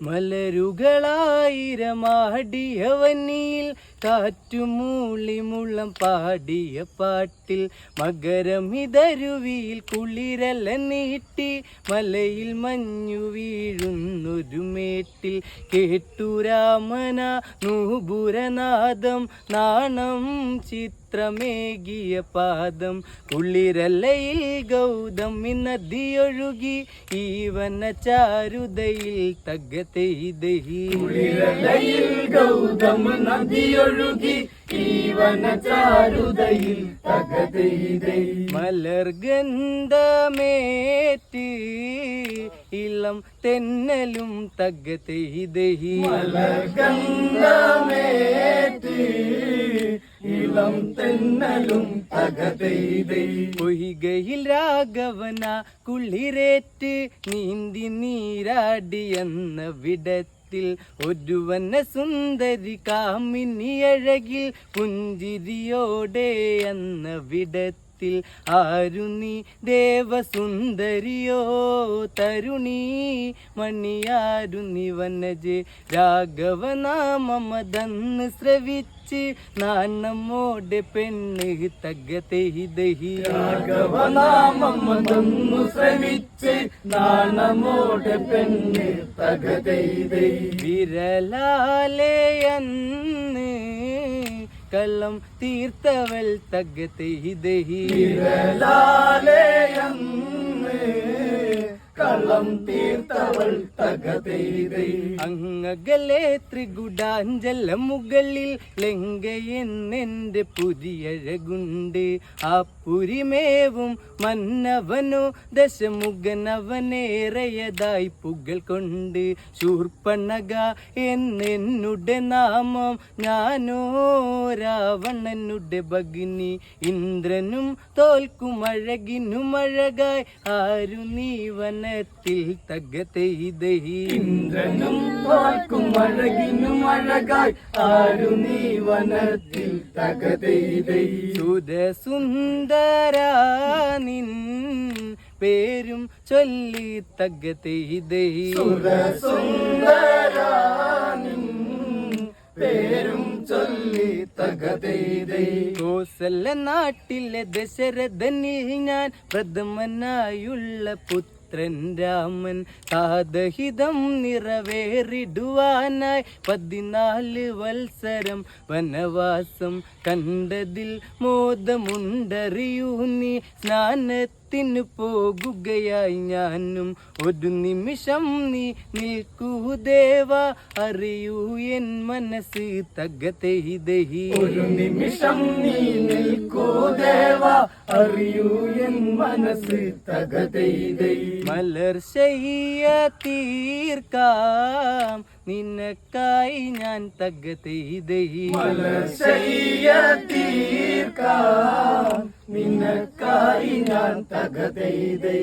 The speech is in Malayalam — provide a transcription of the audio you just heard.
മലരുകളായിരമാടിയവനിയിൽ കാറ്റുമൂളി മുള്ളം പാടിയ പാട്ടിൽ മകരമിതരുവിയിൽ കുളിരല്ല നീട്ടി മലയിൽ മഞ്ഞു വീഴുന്നൊരു മേട്ടിൽ കേട്ടു രാമന നൂപുരനാദം നാണം ചിത്രമേകിയ പാദം കുളിരലയിൽ ഗൗതമി നദിയൊഴുകി ഈവന ചാരുതയിൽ തകതെയ്തഹി കുളിരലയിൽ ഗൗതമ നദിയൊഴുകി ഈവന ചാരുതയിൽ തകതെയ്തേ മലർഗന്ധമേറ്റ് ഇളം തെന്നലും തകതെയ്തേ മലർഗന്ധമേറ്റ് ഇളം തെന്നലും പൊയ്കയിൽ രാഘവന കുളിരേറ്റ് നീന്തി നീരാടി എന്ന വിടത്തിൽ ഒരുവന സുന്ദരി കാമിനി അഴകിൽ പുഞ്ചിരിയോടെ എന്ന വിടത്തിൽ ആരു ആരുണി ദേവസുന്ദരിയോ? തരുണി മണിയാരുണി നീ? വനജെ രാഘവനാമമതന്ന് ശ്രവിച്ച് നാണമോടെ പെണ്ണ് തകതെയ്തഹി രാഘവനാമമതൊന്നു ശ്രമിച്ച് നാണമോടെ പെണ്ണ് തകതെയ്തൈ വിരലാലയന്ന് കള്ളം തെഹി ദേഹി വിരലാലയന്ന് കള്ളം തീർത്തവൾ തകതെയ്തൈ. അങ്ങകലെ ത്രികുടാഞ്ചല മുകളിൽ ലങ്കയെന്നെന്റെ പുതിയഴകുണ്ട്. ആ പുരിമേവും മന്നവനോ ദശമുഖനവനേറെയതായി പുകൾ കൊണ്ട്. ശൂർപ്പണക എന്നെന്നുടെ നാമം ഞാനോ രാവണനുടെ ഭഗിനി. ഇന്ദ്രനും തോൽക്കുമഴകിനുമഴകായി ആരു നീ വനത്തിൽ തകതെയ്തഹി പാർക്കും അഴകിനും അഴകായി ആരു നീ വനത്തിൽ സുരസുന്ദര നിൻ പേരും ചൊല്ലി തകതെയ്തഹി നിൻ പേരും ചൊല്ലി കോസല നാട്ടിലെ ദശരഥനിൽ ഞാൻ പ്രഥമനായുള്ള പുത്രൻ രാമൻ സാദഹിതം നിറവേറിടുവാനായി പതിനാല് വത്സരം വനവാസം കണ്ടതിൽ മോദമുണ്ടറിയൂ നീ. സ്നാനത്തിന് പോകുകയായി ഞാനും ഒരു നിമിഷം നീ നിൽക്കൂ ദേവ അറിയൂ എൻ മനസ്സ് തകതെയ്തഹി ഒരു നിമിഷം നീ നിൽക്കൂ ദേവ അറിയൂ എൻ മനസ്സ് തകതെയ്തൈ ചെയ്യ തീർക്കാം. നിനക്കായി ഞാൻ തകതൈതൈ മലർ ചെയ്യ തീർക്കാം. നിനക്കായി ഞാൻ തകതെയ്തൈ